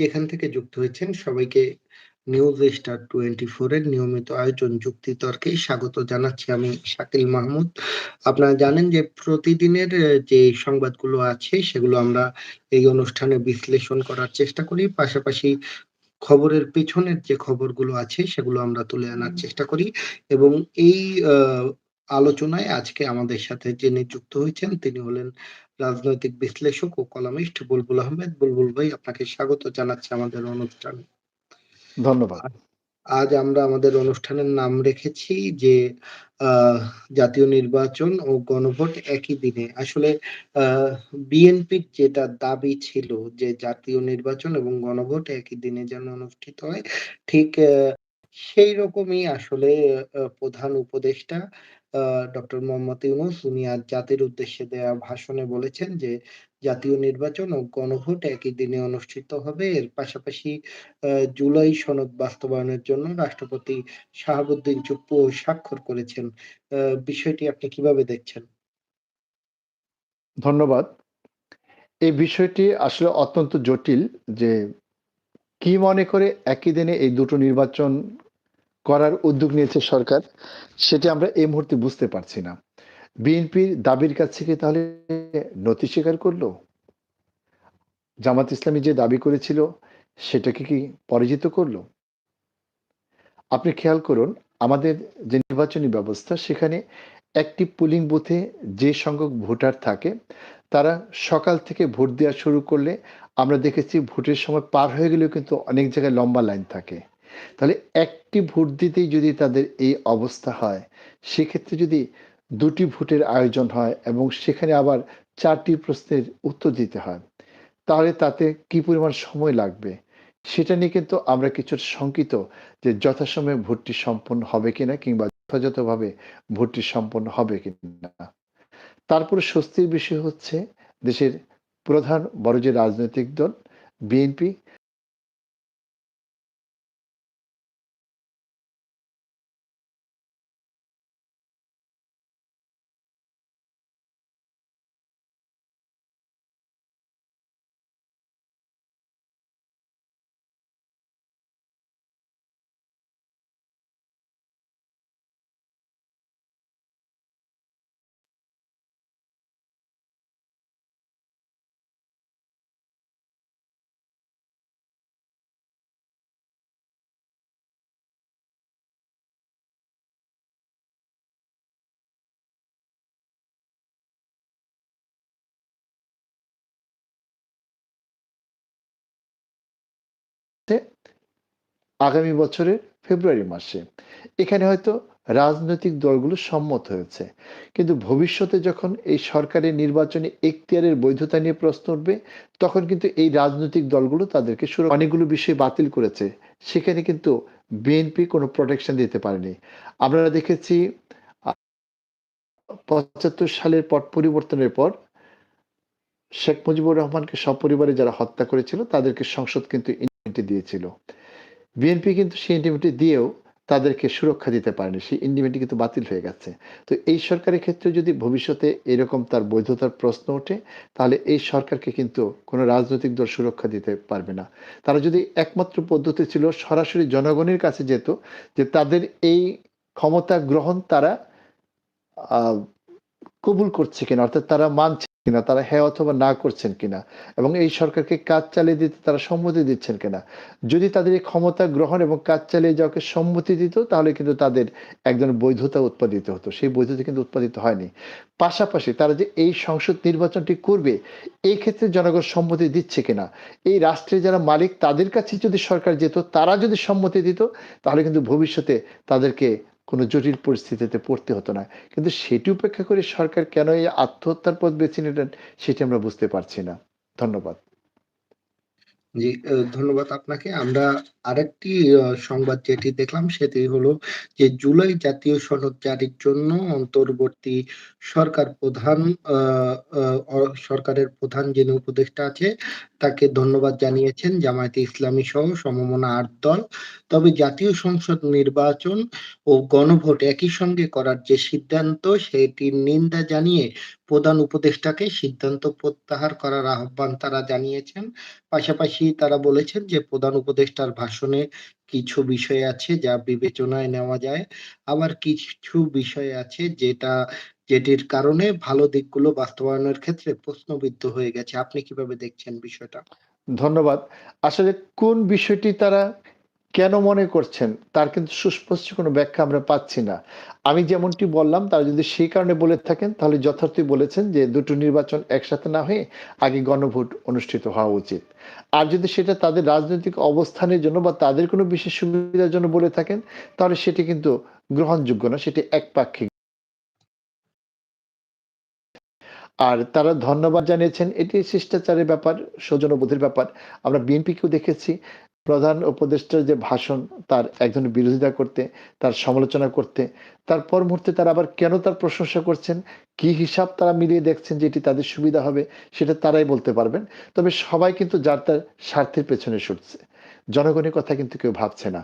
যেখান থেকে যুক্ত হয়েছেন সবাইকে নিউজ স্টার টোয়েন্টি ফোর এর নিয়মিত আয়োজন যুক্তি তর্কে স্বাগত জানাচ্ছি আমি শাকিল মাহমুদ। আপনারা জানেন যে প্রতিদিনের যে সংবাদগুলো আছে সেগুলো আমরা এই অনুষ্ঠানে বিশ্লেষণ করার চেষ্টা করি। পাশাপাশি খবরের পেছনের যে খবরগুলো আছে সেগুলো আমরা তুলে আনার চেষ্টা করি এবং এই আলোচনায় আজকে আমাদের সাথে যিনি যুক্ত হয়েছেন তিনি হলেন রাজনৈতিক বিশ্লেষক ও কলামিস্ট বুলবুল আহমেদ। বুলবুল ভাই আপনাকে স্বাগত জানাচ্ছি আমাদের অনুষ্ঠানে। ধন্যবাদ। আজ আমরা আমাদের অনুষ্ঠানের নাম রেখেছি যে জাতীয় নির্বাচন ও গণভোট একই দিনে। আসলে বিএনপির যেটা দাবি ছিল যে জাতীয় নির্বাচন এবং গণভোট একই দিনে যেন অনুষ্ঠিত হয় ঠিক সেই রকমই আসলে প্রধান উপদেষ্টা ডক্টর মোহাম্মদ ইউনুস, উনি আজ জাতির উদ্দেশ্যে দেয়া ভাষণে বলেছেন যে, জাতীয় নির্বাচন ও গণভোট একই দিনে অনুষ্ঠিত হবে। এর পাশাপাশি জুলাই সনদ বাস্তবায়নের জন্য রাষ্ট্রপতি শাহাবুদ্দিন চুপ্পু স্বাক্ষর করেছেন। বিষয়টি আপনি কীভাবে দেখছেন? ধন্যবাদ। এই বিষয়টি আসলে অত্যন্ত জটিল যে, কি মনে করে একই দিনে এই দুটো নির্বাচন করার উদ্যোগ নিয়েছে সরকার, সেটি আমরা এই মুহূর্তে বুঝতে পারছি না। বিএনপির দাবির কাছ থেকে তাহলে নথি স্বীকার করল? জামাত ইসলামী যে দাবি করেছিল, সেটাকে কি পরাজিত করল? আপনি খেয়াল করুন, আমাদের যে নির্বাচনী ব্যবস্থা, সেখানে একটি পুলিং বুথে যে সংখ্যক ভোটার থাকে, তারা সকাল থেকে ভোট দেওয়া শুরু করলে আমরা দেখেছি ভোটের সময় পার হয়ে গেলেও কিন্তু অনেক জায়গায় লম্বা লাইন থাকে। তাহলে একটি ভোট দিতেই যদি তাদের এই অবস্থা হয়, সেক্ষেত্রে যদি দুটি ভোটের আয়োজন হয় এবং সেখানে আবার চারটি প্রশ্নের উত্তর দিতে হয়, তাহলে তাতে কি পরিমাণ সময় লাগবে? সেটা নিয়ে কিন্তু আমরা কিছু শঙ্কিত যে যথাসময়ে ভোটটি সম্পন্ন হবে কিনা কিংবা যথাযথভাবে ভোটটি সম্পন্ন হবে কিনা। তারপরে স্বস্তির বিষয় হচ্ছে দেশের প্রধান বড় যে রাজনৈতিক দল, বিএনপি আগামী বছরের ফেব্রুয়ারি মাসে। এখানে হয়তো রাজনৈতিক দলগুলো সম্মত হয়েছে। কিন্তু ভবিষ্যতে যখন এই সরকারের নির্বাচনে এখতিয়ারের বৈধতা নিয়ে প্রশ্ন উঠবে, তখন কিন্তু এই রাজনৈতিক দলগুলো তাদেরকে অনেকগুলো বিষয় বাতিল করেছে। সেখানে কিন্তু বিএনপি কোনো প্রোটেকশন দিতে পারেনি। আমরা দেখেছি, পঁচাত্তর সালের পট পরিবর্তনের পর শেখ মুজিবুর রহমানকে সপরিবারে যারা হত্যা করেছিল, তাদেরকে সংসদ কিন্তু দিয়েছিল। বিএনপি কিন্তু সেই ইন্ডিমেন্টি দিয়েও তাদেরকে সুরক্ষা দিতে পারেনি। সেই ইন্ডিমেন্টি কিন্তু বাতিল হয়ে গেছে। তো এই সরকারের ক্ষেত্রে যদি ভবিষ্যতে এরকম তার বৈধতার প্রশ্ন ওঠে, তাহলে এই সরকারকে কিন্তু কোনো রাজনৈতিক দল সুরক্ষা দিতে পারবে না। তারা যদি একমাত্র পদ্ধতি ছিল সরাসরি জনগণের কাছে যেত, যে তাদের এই ক্ষমতা গ্রহণ তারা কবুল করছে কিনা, অর্থাৎ তারা মানছে কিনা, তারা হ্যাঁ অথবা না করছেন কিনা, এবং এই সরকারকে কাজ চালিয়ে দিতে তারা সম্মতি দিচ্ছেন কিনা। যদি তাদের এই ক্ষমতা গ্রহণ এবং কাজ চালিয়ে যাওয়াকে সম্মতি দিত, তাহলে কিন্তু তাদের একজন বৈধতা উৎপাদিত হতো। সেই বৈধতা কিন্তু উৎপাদিত হয়নি। পাশাপাশি তারা যে এই সংসদ নির্বাচনটি করবে, এই ক্ষেত্রে জনগণ সম্মতি দিচ্ছে কিনা, এই রাষ্ট্রের যারা মালিক, তাদের কাছে যদি সরকার যেত, তারা যদি সম্মতি দিত, তাহলে কিন্তু ভবিষ্যতে তাদেরকে কোনো জটিল পরিস্থিতিতে পড়তে হতো না। কিন্তু সেটি উপেক্ষা করে সরকার কেন এই আত্মহত্যার পথ বেছে নিলেন, সেটি আমরা বুঝতে পারছি না। ধন্যবাদ। জি ধন্যবাদ আপনাকে। আমরা আরেকটি সংবাদ যেটি দেখলাম সেটি হলো যে জুলাই জাতীয় সনদ জারির জন্য অন্তর্বর্তী সরকার প্রধান সরকারের প্রধান যিনি উপদেষ্টা আছে, তাকে ধন্যবাদ জানিয়েছেন জামায়াতে ইসলামী সহ সমমনা আট দল। তবে জাতীয় সংসদ নির্বাচন ও গণভোট একই সঙ্গে করার যে সিদ্ধান্ত, সেটির নিন্দা জানিয়ে প্রধান উপদেষ্টাকে সিদ্ধান্ত প্রত্যাহার করার আহ্বান তারা জানিয়েছেন। পাশাপাশি তারা বলেছেন যে, প্রধান উপদেষ্টার ভাষণে কিছু বিষয় আছে যা বিবেচনায় নেওয়া যায়। আবার কিছু বিষয় আছে যেটা, যেটির কারণে ভালো দিকগুলো বাস্তবায়নের ক্ষেত্রে প্রশ্নবিদ্ধ হয়ে গেছে। আপনি কীভাবে দেখছেন বিষয়টা? ধন্যবাদ। আসলে কোন বিষয়টি তারা কেন মনে করছেন তার কিন্তু সুস্পষ্ট কোনো ব্যাখ্যা আমরা পাচ্ছি না। আমি যেমনটি বললাম তারা যদি সেই কারণে বলে থাকেন তাহলে যথার্থই বলেছেন যে দুটো নির্বাচন একসাথে না হয়ে আগে গণভোট অনুষ্ঠিত হওয়া উচিত। আর যদি সেটা তাদের রাজনৈতিক অবস্থানের জন্য বা তাদের কোনো বিশেষ সুবিধার জন্য বলে থাকেন তাহলে সেটি কিন্তু গ্রহণযোগ্য না, সেটি একপাক্ষিক। আর তারা ধন্যবাদ জানিয়েছেন এটি শিষ্টাচারের ব্যাপার, সৌজন্যবোধের ব্যাপার। আমরা বিএনপিকেও দেখেছি প্রধান উপদেষ্টার যে ভাষণ তার একজন বিরোধিতা করতে, তার সমালোচনা করতে, তার পর মুহূর্তে তারা আবার কেন তার প্রশংসা করছেন, কি হিসাব তারা মিলিয়ে দেখছেন যে এটি তাদের সুবিধা হবে সেটা তারাই বলতে পারবেন। তবে সবাই কিন্তু যার তার স্বার্থের পেছনে ছুটছে। জনগণের কথা কিন্তু কেউ ভাবছে না।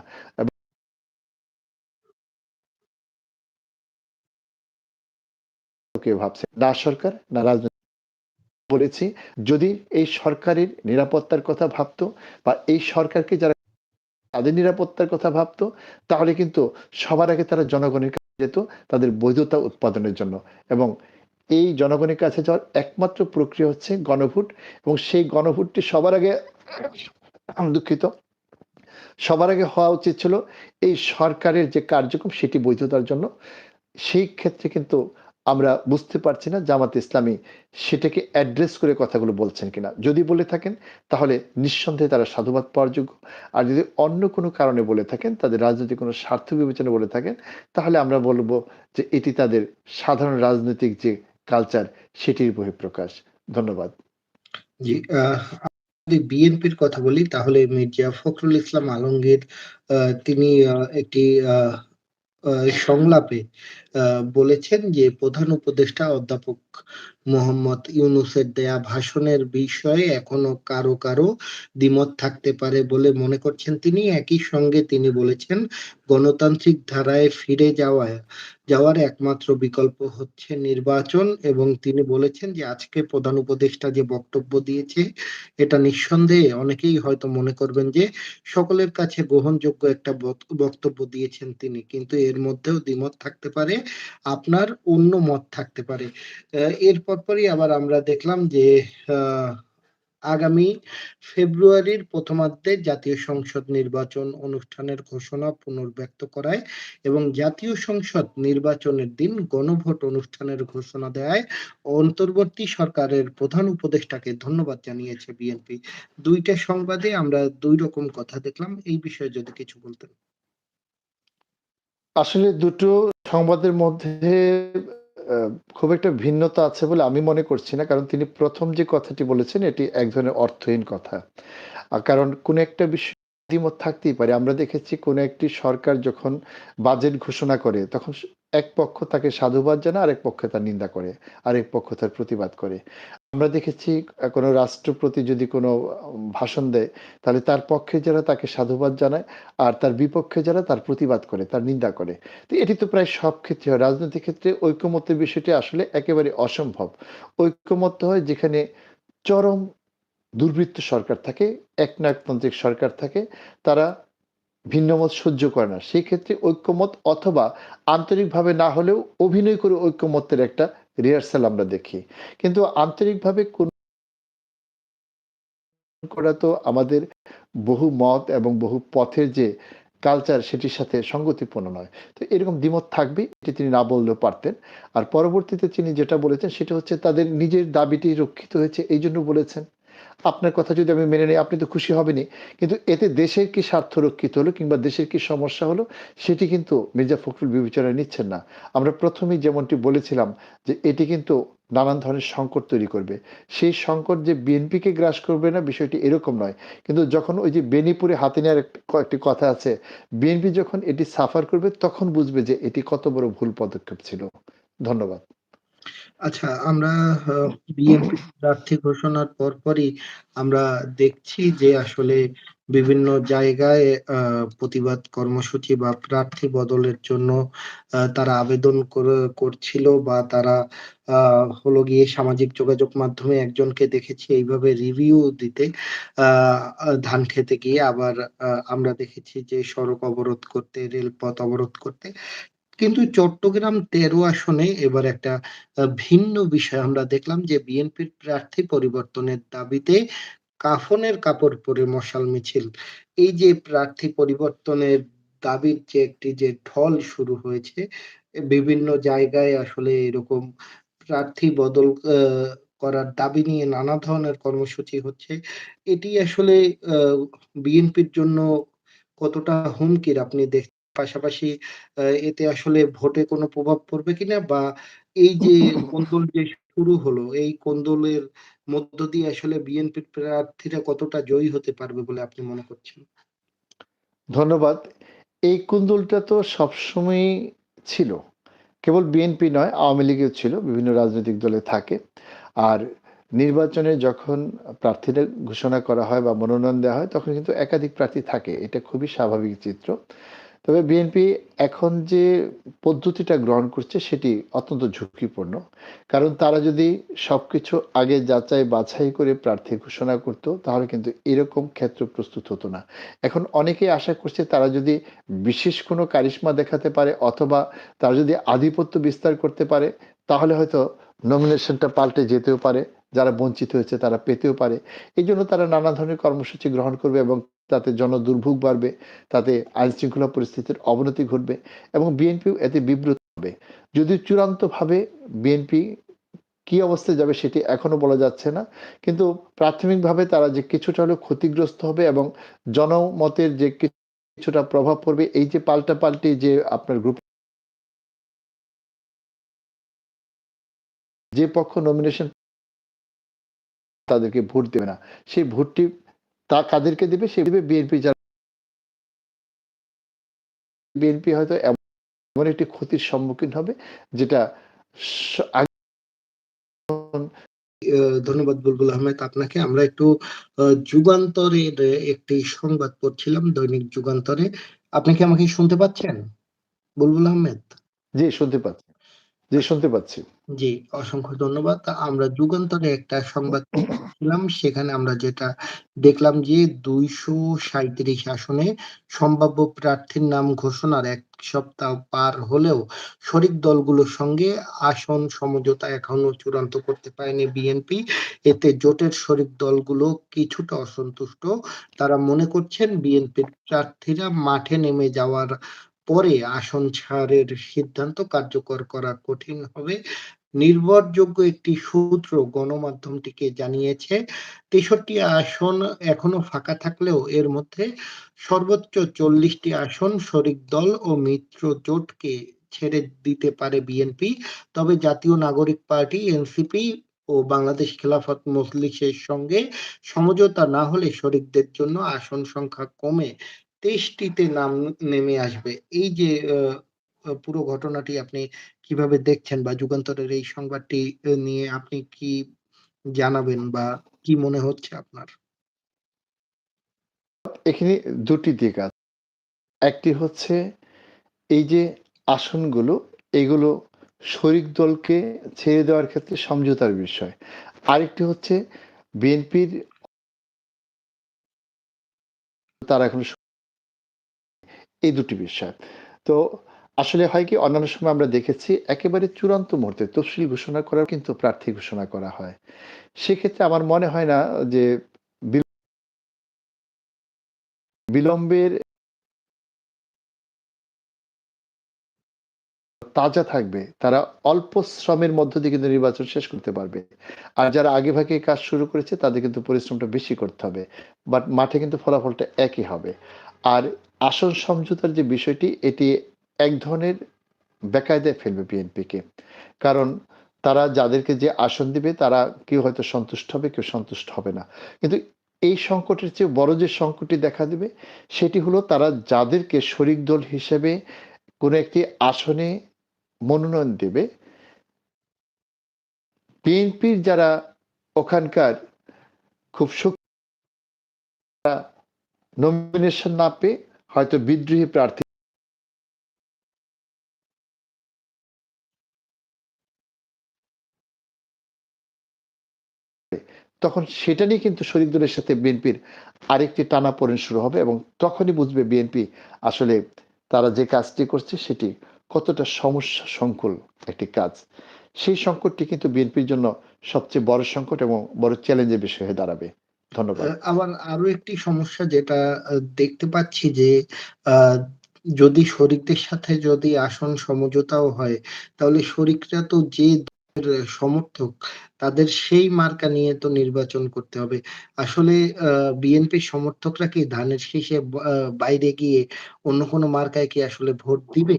কেউ ভাবছে না সরকার না রাজনৈতিক বলেছি, যদি এই সরকারের নিরাপত্তার কথা ভাবতো বা এই সরকারকে যারা তাদের নিরাপত্তার কথা ভাবতো, তাহলে কিন্তু সবার আগে তারা জনগণের কাছে যেত, তাদের বৈধতা উৎপাদনের জন্য। এবং এই জনগণের কাছে যাওয়ার একমাত্র প্রক্রিয়া হচ্ছে গণভোট। এবং সেই গণভোটটি সবার আগে দুঃখিত। সবার আগে হওয়া উচিত ছিল এই সরকারের যে কার্যক্রম, সেটি বৈধতার জন্য। সেই ক্ষেত্রে কিন্তু আমরা বুঝতে পারছি না জামাত ইসলামী সেটাকে অ্যাড্রেস করে কথাগুলো বলছেন কিনা। যদি বলে থাকেন, তাহলে নিঃসন্দেহে তারা সাধুবাদ পাওয়ার যোগ্য। আর যদি অন্য কোনো কারণে বলে থাকেন, তাদের রাজনৈতিক কোনো স্বার্থ বিবেচনা বলে থাকেন, তাহলে আমরা বলব যে এটি তাদের সাধারণ রাজনৈতিক যে কালচার সেটির বহিঃপ্রকাশ। ধন্যবাদ। জি যদি বিএনপির কথা বলি, তাহলে মির্জা ফখরুল ইসলাম আলমগীর তিনি একটি সংলাপে বলেছেন যে প্রধান উপদেষ্টা অধ্যাপক মোহাম্মদ ইউনুসের দেয়া ভাষণের বিষয়ে এখনও কারও কারও দ্বিমত থাকতে পারে বলে মনে করছেন তিনি। একই সঙ্গে তিনি বলেছেন, গণতান্ত্রিক ধারায় ফিরে যাওয়া, যাওয়ার একমাত্র বিকল্প হচ্ছে নির্বাচন এবং তিনি বলেছেন যে আজকে প্রধান উপদেষ্টা যে বক্তব্য দিয়েছে, এটা নিঃসন্দেহে অনেকেই হয়তো মনে করবেন যে সকলের কাছে গ্রহণযোগ্য একটা বক- বক্তব্য দিয়েছেন তিনি। কিন্তু এর মধ্যেও দ্বিমত থাকতে পারে। আপনার অন্য মত থাকতে পারে। আহ, এর পরপরই আবার আমরা দেখলাম যে আগামী ফেব্রুয়ারির প্রথমার্ধে জাতীয় সংসদ নির্বাচন অনুষ্ঠানের ঘোষণা পুনর্ব্যক্ত করায় এবং জাতীয় সংসদ নির্বাচনের দিন গণভোট অনুষ্ঠানের ঘোষণা দেয়। অন্তর্বর্তী সরকারের প্রধান উপদেষ্টাকে ধন্যবাদ জানিয়েছে বিএনপি। দুইটা সংবাদে আমরা দুই রকম কথা দেখলাম। এই বিষয়ে যদি কিছু বলতেন। আসলে দুটো সংবাদের মধ্যে খুব একটা ভিন্নতা আছে বলে আমি মনে করছি না। কারণ তিনি প্রথম যে কথাটি বলেছেন, এটি এক ধরনের অর্থহীন কথা। কারণ কোন একটা বিষয় দ্বিমত থাকতেই পারে। আমরা দেখেছি কোন একটি সরকার যখন বাজেট ঘোষণা করে, তখন এক পক্ষ তাকে সাধুবাদ জানায়, আরেক পক্ষ তার নিন্দা করে, আরেক পক্ষ তার প্রতিবাদ করে। আমরা দেখেছি কোনো রাষ্ট্রপতি যদি কোনো ভাষণ দেয়, তাহলে তার পক্ষে যারা তাকে সাধুবাদ জানায় আর তার বিপক্ষে যারা তার প্রতিবাদ করে, তার নিন্দা করে। তো এটি তো প্রায় সব ক্ষেত্রে হয়। রাজনৈতিক ক্ষেত্রে ঐক্যমত্যের বিষয়টি আসলে একেবারে অসম্ভব। ঐক্যমত্য হয় যেখানে চরম দুর্বৃত্ত সরকার থাকে, একনায়কতান্ত্রিক সরকার থাকে, তারা ভিন্নমত সহ্য করে না। সেই ক্ষেত্রে ঐক্যমত অথবা আন্তরিকভাবে না হলেও অভিনয় করে ঐক্যমত্যের একটা রিহার্সাল আমরা দেখি। কিন্তু আন্তরিকভাবে কোন করা তো আমাদের বহু মত এবং বহু পথের যে কালচার সেটির সাথে সঙ্গতিপূর্ণ নয়। তো এরকম দ্বিমত থাকবে এটি তিনি না বললেও পারতেন। আর পরবর্তীতে তিনি যেটা বলেছেন সেটা হচ্ছে তাদের নিজের দাবিটি রক্ষিত হয়েছে এই জন্য বলেছেন। আপনার কথা যদি আমি মেনে নিই, আপনি তো খুশি হবেনই। কিন্তু এতে দেশের কি স্বার্থ রক্ষিত হলো কিংবা দেশের কি সমস্যা হলো, সেটি কিন্তু মির্জা ফখরুল বিবেচনায় নিচ্ছেন না। আমরা প্রথমেই যেমনটি বলেছিলাম যে এটি কিন্তু নানান ধরনের সংকট তৈরি করবে। সেই সংকট যে বিএনপিকে গ্রাস করবে না, বিষয়টি এরকম নয়। কিন্তু যখন ওই যে বেনিপুরে হাতে নেওয়ার একটি কথা আছে, বিএনপি যখন এটি সাফার করবে, তখন বুঝবে যে এটি কত বড় ভুল পদক্ষেপ ছিল। ধন্যবাদ। আচ্ছা আমরা বিএনপি প্রার্থী ঘোষণার পরপরই আমরা দেখছি যে আসলে বিভিন্ন জায়গায় প্রতিবাদ কর্মসূচি বা প্রার্থী বদলের জন্য তারা আবেদন কর করছিল বা তারা হলো গিয়ে সামাজিক যোগাযোগ মাধ্যমে একজনকে দেখেছি এইভাবে রিভিউ দিতে ধান খেতে গিয়ে আবার আমরা দেখেছি যে সড়ক অবরোধ করতে, রেলপথ অবরোধ করতে। কিন্তু চট্টগ্রাম ১৩ আসনে এবার একটা ভিন্ন বিষয় আমরা দেখলাম যে বিএনপির প্রার্থী পরিবর্তনের দাবিতে কাফনের কাপড় পরে মশাল মিছিল। এই যে প্রার্থী পরিবর্তনের দাবির যে একটি যে ঢল শুরু হয়েছে, বিভিন্ন জায়গায় আসলে এরকম প্রার্থী বদল করার দাবি নিয়ে নানা ধরনের কর্মসূচি হচ্ছে। এটি আসলে বিএনপির জন্য কতটা হুমকির আপনি দেখ পাশাপাশি এতে আসলে ভোটে কোনো প্রভাব পড়বে কিনা? বা এই যে কোন্দল যে শুরু হলো, এই কোন্দলের মধ্য দিয়ে আসলে বিএনপির প্রার্থীরা কতটা জয়ী হতে পারবে বলে আপনি মনে করছেন? ধন্যবাদ। এই কুন্দলটা তো সবসময়ই ছিল। কেবল বিএনপি নয়, আওয়ামী লীগেও ছিল। বিভিন্ন রাজনৈতিক দলে থাকে। আর নির্বাচনে যখন প্রার্থীদের ঘোষণা করা হয় বা মনোনয়ন দেওয়া হয়, তখন কিন্তু একাধিক প্রার্থী থাকে। এটা খুবই স্বাভাবিক চিত্র। তবে বিএনপি এখন যে পদ্ধতিটা গ্রহণ করছে সেটি অত্যন্ত ঝুঁকিপূর্ণ। কারণ তারা যদি সবকিছু আগে যাচাই বাছাই করে প্রার্থী ঘোষণা করত, তাহলে কিন্তু এরকম ক্ষেত্র প্রস্তুত হতো না। এখন অনেকেই আশা করছে তারা যদি বিশেষ কোনো কারিশমা দেখাতে পারে অথবা তারা যদি আধিপত্য বিস্তার করতে পারে, তাহলে হয়তো নমিনেশনটা পাল্টে যেতেও পারে। যারা বঞ্চিত হয়েছে তারা পেতেও পারে। এজন্য তারা নানা ধরনের কর্মসূচি গ্রহণ করবে এবং তাতে জনদুর্ভোগ বাড়বে, তাতে আইনশৃঙ্খলা পরিস্থিতির অবনতি ঘটবে এবং বিএনপিও এতে বিব্রত হবে। যদিও চূড়ান্তভাবে বিএনপি কি অবস্থায় যাবে সেটি এখনও বলা যাচ্ছে না। কিন্তু প্রাথমিকভাবে তারা যে কিছুটা হলেও ক্ষতিগ্রস্ত হবে এবং জনমতের যে কিছুটা প্রভাব পড়বে, এই যে পাল্টাপাল্টি যে আপনার গ্রুপ যে পক্ষ নমিনেশন তাদেরকে ভোট দেবে না। সেই ভোটটি তা কাদেরকে দেবে? সে দেবে বিএনপি যারা বিএনপি হয়তো এমন একটি ক্ষতির সম্মুখীন হবে যেটা ধন্যবাদ বুলবুল আহমেদ আপনাকে। আমরা একটু যুগান্তরের একটি সংবাদ পড়ছিলাম, দৈনিক যুগান্তরে। আপনি কি আমাকে শুনতে পাচ্ছেন? বুলবুল আহমেদ? জি, শুনতে পাচ্ছি। জি, শুনতে পাচ্ছি। জি, অসংখ্য ধন্যবাদ। আমরা যুগান্তরে একটা সংবাদ পড়ছিলাম। সেখানে আমরা যেটা দেখলাম যে ২৩৭ আসনে সম্ভাব্য প্রার্থীর নাম ঘোষণার ১ সপ্তাহ পার হলেও শরিক দলগুলোর সঙ্গে আসন সমঝোতা এখনও চূড়ান্ত করতে পারেনি বিএনপি। এতে জোটের শরিক দলগুলো কিছুটা অসন্তুষ্ট। তারা মনে করছেন বিএনপির প্রার্থীরা মাঠে নেমে যাওয়ার পরে আসন ছাড়ের সিদ্ধান্ত কার্যকর করা কঠিন হবে। নির্ভরযোগ্য একটি সূত্র গণমাধ্যমটিকে জানিয়েছে, ৬৩ আসন এখনও ফাঁকা থাকলেও এর মধ্যে সর্বোচ্চ চল্লিশটি আসন শরিক দল ও মিত্র জোটকে ছেড়ে দিতে পারে বিএনপি। তবে জাতীয় নাগরিক পার্টি, এনসিপি ও বাংলাদেশ খেলাফত মজলিসের সঙ্গে সমঝোতা না হলে শরিকদের জন্য আসন সংখ্যা কমে ২৩ টিতে নাম নেমে আসবে। এই যে পুরো ঘটনাটি আপনি কীভাবে দেখছেন বা যুগান্তরের এই সংবাদটি নিয়ে আপনি কি জানাবেন বা কি মনে হচ্ছে আপনার? এখানে ২ টি দিক আছে। একটি হচ্ছে এই যে আসনগুলো, এগুলো শরিক দলকে ছেড়ে দেওয়ার ক্ষেত্রে সমঝোতার বিষয়। আরেকটি হচ্ছে বিএনপির তারা এখন এই দুটি বিষয়। তো আসলে হয় কি, অন্যান্য সময় আমরা দেখেছি একেবারে চূড়ান্ত মুহূর্তে তফসিল ঘোষণা করার কিন্তু প্রার্থী ঘোষণা করা হয়। সেক্ষেত্রে আমার মনে হয় না যে বিলম্বের তাজা থাকবে। তারা অল্প শ্রমের মধ্য দিয়ে কিন্তু নির্বাচন শেষ করতে পারবে। আর যারা আগে ভাগে কাজ শুরু করেছে তাদের কিন্তু পরিশ্রমটা বেশি করতে হবে। বাট মাঠে কিন্তু ফলাফলটা একই হবে। আর আসন সমঝোতার যে বিষয়টি এটি এক ধরনের বেকায়দায় ফেলবে বিএনপিকে। কারণ তারা যাদেরকে যে আসন দিবে তারা কেউ হয়তো সন্তুষ্ট হবে, কেউ সন্তুষ্ট হবে না। কিন্তু এই সংকটের চেয়ে বড় যে সংকটটি দেখা দেবে সেটি হলো তারা যাদেরকে শরিক দল হিসেবে কোনো একটি আসনে মনোনয়ন দেবে বিএনপির যারা ওখানকার খুব শক্তি নমিনেশন না পেয়ে হয়তো বিদ্রোহী প্রার্থী। তখন সেটা নিয়ে কিন্তু শরিক দলের সাথে বিএনপির আরেকটি টানাপোড়েন শুরু হবে এবং তখনই বুঝবে বিএনপি আসলে তারা যে কাজটি করছে সেটি কতটা সমস্যা সংকুল একটি কাজ। সেই সংকটটি কিন্তু বিএনপির জন্য সবচেয়ে বড় সংকট এবং বড় চ্যালেঞ্জের বিষয় হয়ে দাঁড়াবে। ধন্যবাদ। আবার আরও একটি সমস্যা যেটা দেখতে পাচ্ছি যে যদি শরিকদের সাথে যদি আসন সমঝোতাও হয়, তাহলে শরিকরা তো যে সমর্থক, তাদের সেই মার্কা নিয়ে তো নির্বাচন করতে হবে। আসলে বিএনপির সমর্থকরা কি ধানের শীষে বাইরে গিয়ে অন্য কোনো মার্কায় কি আসলে ভোট দিবে?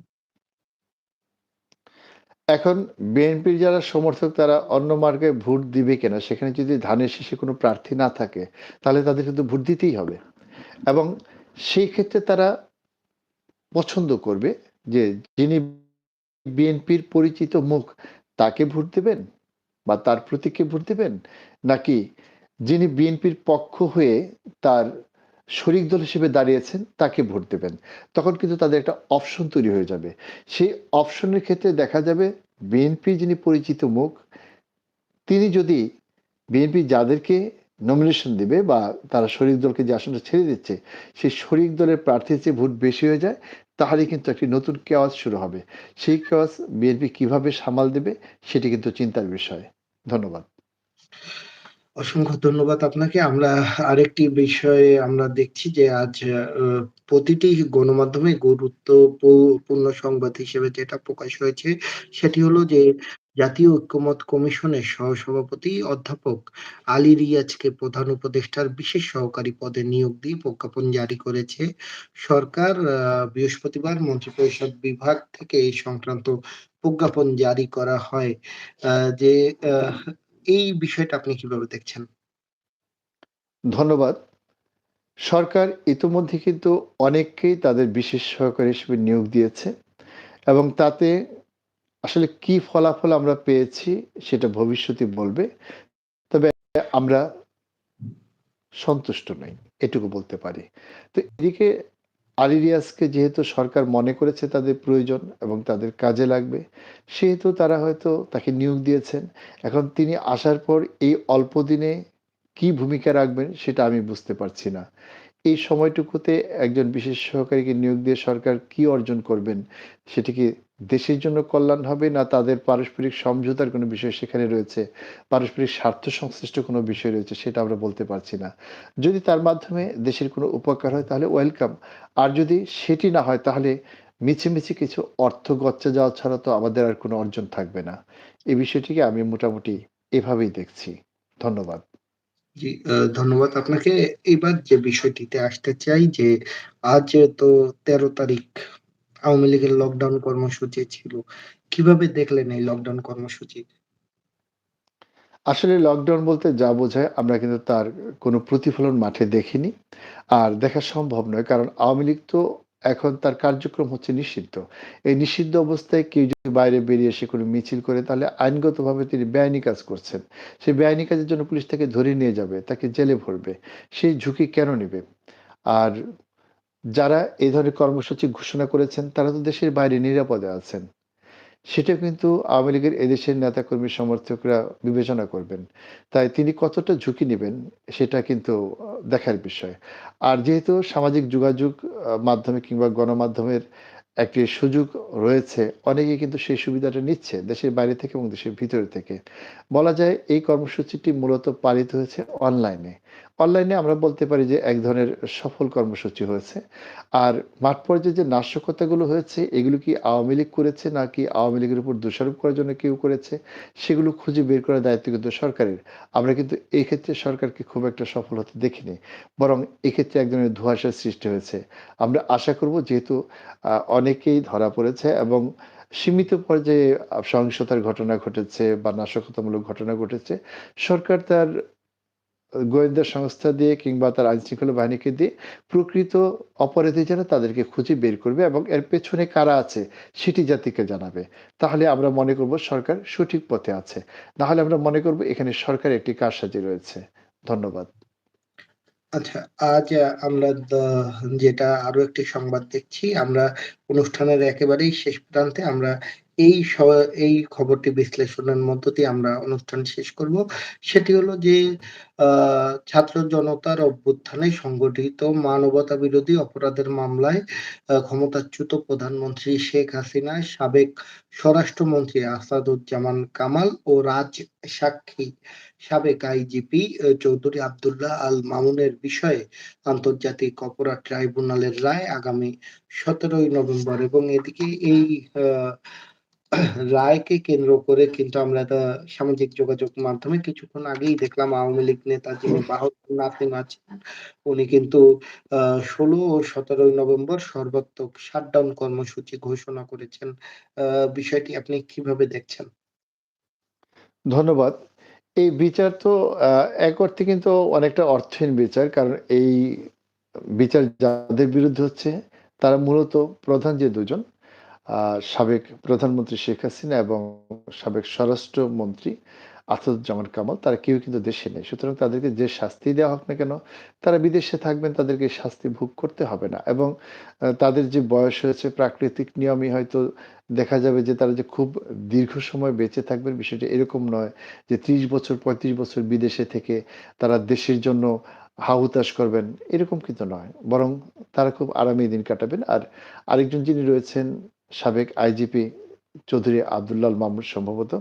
এখন বিএনপির যারা সমর্থক, তারা অন্য মার্গে ভোট দিবে কিনা? সেখানে যদি ধানের শেষে কোনো প্রার্থী না থাকে, তাহলে তাদের কিন্তু ভোট দিতেই হবে। এবং সেই ক্ষেত্রে তারা পছন্দ করবে যে, যিনি বিএনপির পরিচিত মুখ, তাকে ভোট দেবেন বা তার প্রতীককে ভোট দেবেন? নাকি যিনি বিএনপির পক্ষ হয়ে তার শরিক দল হিসেবে দাঁড়িয়েছেন, তাকে ভোট দেবেন। তখন কিন্তু তাদের একটা অপশন তৈরি হয়ে যাবে। সেই অপশনের ক্ষেত্রে দেখা যাবে বিএনপি যিনি পরিচিত মুখ, তিনি যদি বিএনপি যাদেরকে নমিনেশন দিবে বা তারা শরিক দলকে যে আসনটা ছেড়ে দিচ্ছে, সেই শরিক দলের প্রার্থীর চেয়ে ভোট বেশি হয়ে যায় তাহলে কিন্তু একটি নতুন কেওয়াজ শুরু হবে। সেই কেওয়াজ বিএনপি কীভাবে সামাল দেবে, সেটি কিন্তু চিন্তার বিষয়। ধন্যবাদ। অসংখ্য ধন্যবাদ আপনাকে। আমরা আরেকটি বিষয়ে আমরা দেখছি যে আজ প্রতিটি গণমাধ্যমে গুরুত্বপূর্ণ সংবাদ হিসেবে যেটা প্রকাশ হয়েছে, সেটি হলো যে জাতীয় ঐক্যমত কমিশনের সহসভাপতি অধ্যাপক আলী রিয়াজকে প্রধান উপদেষ্টার বিশেষ সহকারী পদে নিয়োগ দিয়ে প্রজ্ঞাপন জারি করেছে। সরকার বৃহস্পতিবার মন্ত্রিপরিষদ বিভাগ থেকে এই সংক্রান্ত প্রজ্ঞাপন জারি করা হয়। যে এই বিষয়টা আপনি কীভাবে দেখছেন? ধন্যবাদ। সরকার ইতোমধ্যে কিন্তু অনেককেই তাদের বিশেষ সহকারী হিসেবে নিয়োগ দিয়েছে এবং তাতে আসলে কি ফলাফল আমরা পেয়েছি সেটা ভবিষ্যতে বলবে। তবে আমরা সন্তুষ্ট নই, এটুকু বলতে পারি। তো এদিকে আলিরিয়াসকে যেহেতু সরকার মনে করেছে তাদের প্রয়োজন এবং তাদের কাজে লাগবে, সেহেতু তারা হয়তো তাকে নিয়োগ দিয়েছেন। এখন তিনি আসার পর এই অল্প দিনে কী ভূমিকা রাখবেন সেটা আমি বুঝতে পারছি না। এই সময়টুকুতে একজন বিশেষ সহকারীকে নিয়োগ দিয়ে সরকার কি অর্জন করবেন সেটি কি দেশের জন্য কল্যাণ হবে না তাদের পারস্পরিক সমঝোতার কোনো বিষয় সেখানে রয়েছে? পারস্পরিক স্বার্থ সংশ্লিষ্ট কোনো বিষয় রয়েছে সেটা আমরা বলতে পারছি না। যদি তার মাধ্যমে দেশের কোনো উপকার হয় তাহলে ওয়েলকাম আর যদি সেটি না হয় তাহলে মিছিমিছি কিছু অর্থ গচ্চা যাওয়া ছাড়া তো আমাদের আর কোনো অর্জন থাকবে না। এই বিষয়টিকে আমি মোটামুটি এভাবেই দেখছি। ধন্যবাদ। জি ধন্যবাদ আপনাকে। এবার যে বিষয়টিতে আসতে চাই যে আজ তো তেরো তারিখ আওয়ামী লীগের লকডাউন কর্মসূচি ছিল। কীভাবে দেখলেন এই লকডাউন কর্মসূচি? আসলে লকডাউন বলতে যা বোঝায়, আমরা কিন্তু তার কোনো প্রতিফলন মাঠে দেখিনি। আর দেখা সম্ভব নয়, কারণ আওয়ামী লীগ তো এখন তার কার্যক্রম হচ্ছে নিষিদ্ধ। এই নিষিদ্ধ অবস্থায় কেউ যদি বাইরে বেরিয়ে এসে কোনো মিছিল করে, তাহলে আইনগতভাবে তিনি বেআইনি কাজ করছেন। সেই বেআইনি কাজের জন্য পুলিশ তাকে ধরে নিয়ে যাবে, তাকে জেলে ভরবে। সেই ঝুঁকি কেন নেবে? আর যারা এই ধরনের কর্মসূচি ঘোষণা করেছেন, তারা তো দেশের বাইরে নিরাপদে আছেন। সেটা কিন্তু আওয়ামী লীগের এদেশের নেতাকর্মী সমর্থকরা বিবেচনা করবেন। তাই তিনি কতটা ঝুঁকি নেবেন, সেটা কিন্তু দেখার বিষয়। আর যেহেতু সামাজিক যোগাযোগ মাধ্যমে কিংবা গণমাধ্যমের একটি সুযোগ রয়েছে, অনেকে কিন্তু সেই সুবিধাটা নিচ্ছে দেশের বাইরে থেকে এবং দেশের ভিতরে থেকে। বলা যায় এই কর্মসূচিটি মূলত পালিত হয়েছে অনলাইনে। অনলাইনে আমরা বলতে পারি যে এক ধরনের সফল কর্মসূচি হয়েছে। আর মাঠ পর্যায়ে যে নাশকতাগুলো হয়েছে, এগুলো কি আওয়ামী লীগ করেছে নাকি আওয়ামী লীগের উপর দোষারোপ করার জন্য কেউ করেছে, সেগুলো খুঁজে বের করার দায়িত্ব কিন্তু সরকারের। আমরা কিন্তু এই ক্ষেত্রে সরকারকে খুব একটা সফল হতে দেখিনি, বরং এক্ষেত্রে এক ধরনের ধোঁয়াশার সৃষ্টি হয়েছে। আমরা আশা করব যেহেতু অনেকেই ধরা পড়েছে এবং সীমিত পর্যায়ে সহিংসতার ঘটনা ঘটেছে বা নাশকতামূলক ঘটনা ঘটেছে, সরকার তার গোয়েন্দা সংস্থা দিয়ে কিংবা তার আইন শৃঙ্খলা বাহিনীকে দিয়ে প্রকৃত অপরাধী যারা তাদেরকে খুঁজে বের করবে এবং এর পেছনে কারা আছে সেটি জাতিকে জানাবে। তাহলে আমরা মনে করব সরকার সঠিক পথে আছে। না হলে আমরা মনে করব এখানে সরকার একটি কারসাজি রয়েছে। ধন্যবাদ। আচ্ছা, আজ আমরা যেটা আরও একটি সংবাদ দেখছি, আমরা অনুষ্ঠানের একেবারেই শেষ প্রান্তে আমরা এই এই খবরটি বিশ্লেষণের মধ্য দিয়ে আমরা অনুষ্ঠান শেষ করব। সেটি হলো যে ছাত্র জনতার অভ্যুত্থানে সংগঠিত মানবতা বিরোধী অপরাধের মামলায় ক্ষমতাচ্যুত প্রধানমন্ত্রী শেখ হাসিনা, সাবেক স্বরাষ্ট্রমন্ত্রী আসাদুজ্জামান কামাল ও রাজ সাক্ষী সাবেক আইজিপি চৌধুরী আব্দুল্লাহ আল মামুনের বিষয়ে আন্তর্জাতিক অপরাধ ট্রাইব্যুনালের রায় আগামী ১৭ই নভেম্বর এবং এদিকে এই আ রায়কে কেন্দ্র করে কিন্তু আমরা দা সামাজিক যোগাযোগ মাধ্যমে কিছুক্ষণ আগেই দেখলাম আওয়ামী লীগ নেতা যিনি বাহদ্দুর নাসিম আছেন, উনি কিন্তু ১৬ ও ১৭ই নভেম্বর সর্বাত্মক শাটডাউন কর্মসূচি ঘোষণা করেছেন। বিষয়টি আপনি কীভাবে দেখছেন? ধন্যবাদ। এই বিচার তো এক অর্থে কিন্তু অনেকটা অর্থহীন বিচার। কারণ এই বিচার যাদের বিরুদ্ধে হচ্ছে তারা মূলত প্রধান যে ২ জন আ সাবেক প্রধানমন্ত্রী শেখ হাসিনা এবং সাবেক স্বরাষ্ট্রমন্ত্রী আসাদুজ্জামান কামাল তারা কেউ কিন্তু দেশে নেই। সুতরাং তাদেরকে যে শাস্তি দেওয়া হোক না কেন, তারা বিদেশে থাকবেন তাদেরকে শাস্তি ভোগ করতে হবে না। এবং তাদের যে বয়স হয়েছে প্রাকৃতিক নিয়মই হয়তো দেখা যাবে যে তারা যে খুব দীর্ঘ সময় বেঁচে থাকবেন বিষয়টা এরকম নয় যে ৩০ বছর ৩৫ বছর বিদেশে থেকে তারা দেশের জন্য হা-হুতাশ করবেন, এরকম কিন্তু নয়। বরং তারা খুব আরামেই দিন কাটাবেন। আর আরেকজন যিনি রয়েছেন সাবেক আইজিপি চৌধুরী আব্দুল্লাহ আল মামুন সম্ভবত।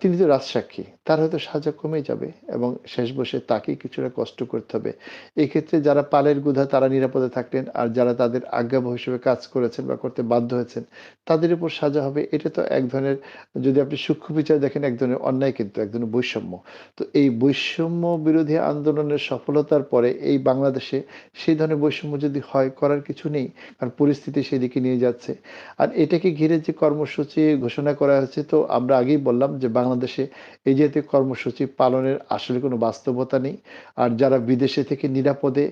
তিনি তো রাজসাক্ষী। তার হয়তো সাজা কমে যাবে এবং শেষ বয়সে তাকেই কিছুটা কষ্ট করতে হবে। এক্ষেত্রে যারা পালের গুঁধা তারা নিরাপদে থাকলেন। আর যারা তাদের আজ্ঞাবহ হিসেবে কাজ করেছেন বা করতে বাধ্য হয়েছেন, তাদের উপর সাজা হবে। এটা তো এক ধরনের যদি আপনি সূক্ষ্ম বিচার দেখেন এক ধরনের অন্যায় কিন্তু, এক ধরনের বৈষম্য। তো এই বৈষম্য বিরোধী আন্দোলনের সফলতার পরে এই বাংলাদেশে সেই ধরনের বৈষম্য যদি হয় করার কিছু নেই। কারণ পরিস্থিতি সেদিকে নিয়ে যাচ্ছে। আর এটাকে ঘিরে যে কর্মসূচি ঘোষণা করা হয়েছে তো আমরা আগেই বললাম যে বাংলাদেশে এই জাতীয় কর্মসূচি পালনের আসলে কোনো বাস্তবতা নেই। আর যারা বিদেশে থেকে নিরাপদে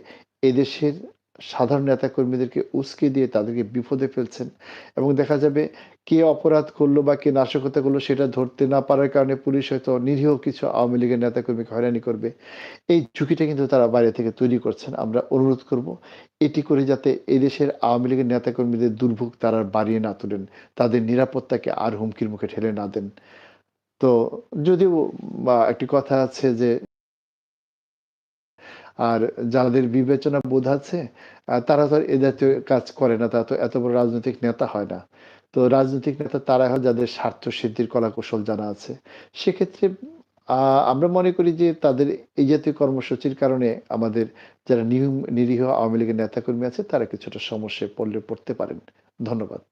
এদেশের সাধারণ নেতাকর্মীদেরকে উস্কে দিয়ে তাদেরকে বিপদে ফেলছেন এবং দেখা যাবে কে অপরাধ করল বা কে নাশকতা করল সেটা ধরতে না পারার কারণে পুলিশ হয়তো নিরীহ কিছু আওয়ামী লীগের নেতাকর্মীকে হয়রানি করবে। এই ঝুঁকিটা কিন্তু তারা বাইরে থেকে তৈরি করছেন। আমরা অনুরোধ করব এটি করে যাতে এদেশের আওয়ামী লীগের নেতাকর্মীদের দুর্ভোগ তারা বাড়িয়ে না তোলেন। তাদের নিরাপত্তাকে আর হুমকির মুখে ঠেলে না দেন। তো যদিও বা একটি কথা আছে যে, আর যাদের বিবেচনা বোধ আছে তারা তো এ জাতীয় কাজ করে না। তারা তো এত বড় রাজনৈতিক নেতা হয় না। তো রাজনৈতিক নেতা তারাই হয় যাদের স্বার্থ সিদ্ধির কলাকৌশল জানা আছে। সেক্ষেত্রে আমরা মনে করি যে তাদের এই জাতীয় কর্মসূচির কারণে আমাদের যারা নিরীহ আওয়ামী লীগের নেতাকর্মী আছে, তারা কিছুটা সমস্যায় পড়লে, পড়তে পারেন। ধন্যবাদ।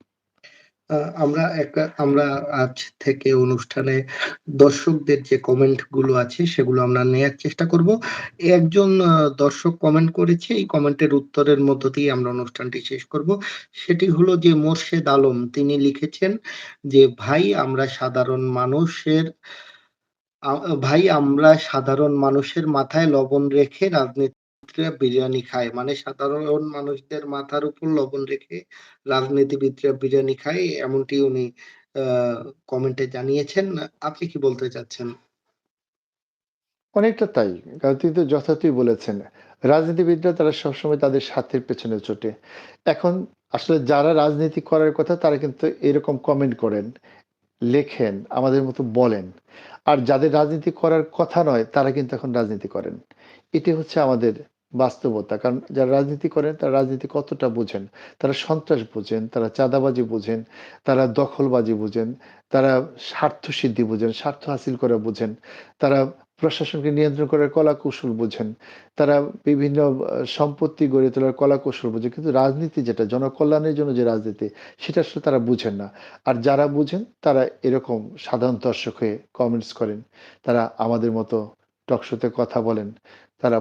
আমরা একটা আমরা আজ থেকে অনুষ্ঠানে দর্শকদের যে কমেন্টগুলো আছে সেগুলো আমরা নেয়ার চেষ্টা করব। একজন দর্শক কমেন্ট করেছে, এই কমেন্টের উত্তরের মধ্য দিয়ে আমরা অনুষ্ঠানটি শেষ করব। সেটি হলো যে মোর্শেদ আলম তিনি লিখেছেন যে, "ভাই আমরা সাধারণ মানুষের ভাই আমরা সাধারণ মানুষের মাথায় লবণ রেখে রাজনীতিকরা বিরিয়ানি খায়। মানে সাধারণ মানুষদের মাথার উপর লবণ রেখে রাজনীতিবিদরা বিরিয়ানি খায় এমনটি উনি কমেন্টে জানিয়েছেন। আপনি কি বলতে চাচ্ছেন? অনেকটা তাই। কারণ তিনি তো যথার্থই বলেছেন। রাজনীতিবিদরা তারা সবসময় তাদের স্বার্থের পেছনে ছোটে। এখন আসলে যারা রাজনীতি করার কথা তারা কিন্তু এরকম কমেন্ট করেন, লেখেন, আমাদের মতো বলেন। আর যাদের রাজনীতি করার কথা নয় তারা কিন্তু এখন রাজনীতি করেন। এটি হচ্ছে আমাদের বাস্তবতা। কারণ যারা রাজনীতি করেন তারা রাজনীতি কতটা বোঝেন। তারা সন্ত্রাস বোঝেন, তারা চাঁদাবাজি বোঝেন, তারা দখলবাজি বোঝেন, তারা স্বার্থসিদ্ধি বোঝেন, স্বার্থ হাসিল করা বোঝেন। তারা প্রশাসনকে নিয়ন্ত্রণ করার কলাকৌশল বোঝেন। তারা বিভিন্ন সম্পত্তি গড়ে তোলার কলাকৌশল বোঝেন। কিন্তু রাজনীতি যেটা জনকল্যাণের জন্য যে রাজনীতি সেটা আসলে তারা বুঝেন না। আর যারা বুঝেন তারা এরকম সাধারণ দর্শক হয়ে কমেন্টস করেন। তারা আমাদের মতো টকশোতে কথা বলেন। তারা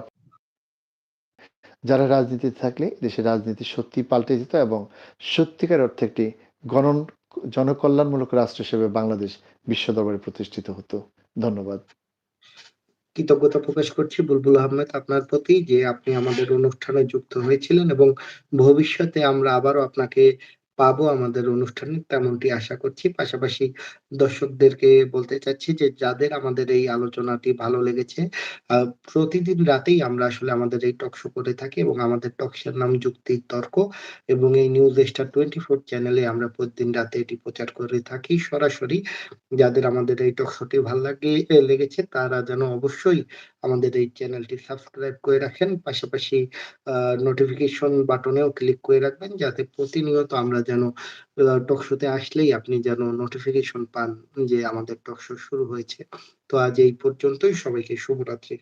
যারা রাজনীতিতে থাকলে দেশের রাজনীতি সত্যি পাল্টে যেত এবং সত্যিকার অর্থে একটি গণন, জনকল্যাণমূলক রাষ্ট্র হিসেবে বাংলাদেশ বিশ্ব দরবারে প্রতিষ্ঠিত হতো। ধন্যবাদ। কৃতজ্ঞতা প্রকাশ করছি বুলবুল আহমেদ আপনার প্রতি যে আপনি আমাদের অনুষ্ঠানে যুক্ত হয়েছিলেন এবং ভবিষ্যতে আমরা আবারও আপনাকে পাবো আমাদের অনুষ্ঠানে তেমনটি আশা করছি। পাশাপাশি দর্শকদেরকে বলতে চাচ্ছি যে যাদের আমাদের এই আলোচনাটি ভালো লেগেছে, প্রতিদিন রাতেই আমরা আসলে আমাদের এই টক শো করে থাকি এবং আমাদের টক শোর নাম যুক্তি তর্ক এবং এই নিউজ স্টার 24 চ্যানেলে আমরা প্রতিদিন রাতে এটি প্রচার করে থাকি সরাসরি। যাদের আমাদের এই টক শোটি ভালো লাগে লেগেছে তারা যেন অবশ্যই আমাদের এই চ্যানেলটি সাবস্ক্রাইব করে রাখেন। পাশাপাশি নোটিফিকেশন বাটনেও ক্লিক করে রাখবেন যাতে প্রতিনিয়ত আমরা যেন আ টক শোতে আসলেই আপনি যেন নোটিফিকেশন পান যে আমাদের টক শো শুরু হয়েছে। তো আজ এই পর্যন্তই। সবাইকে শুভরাত্রি।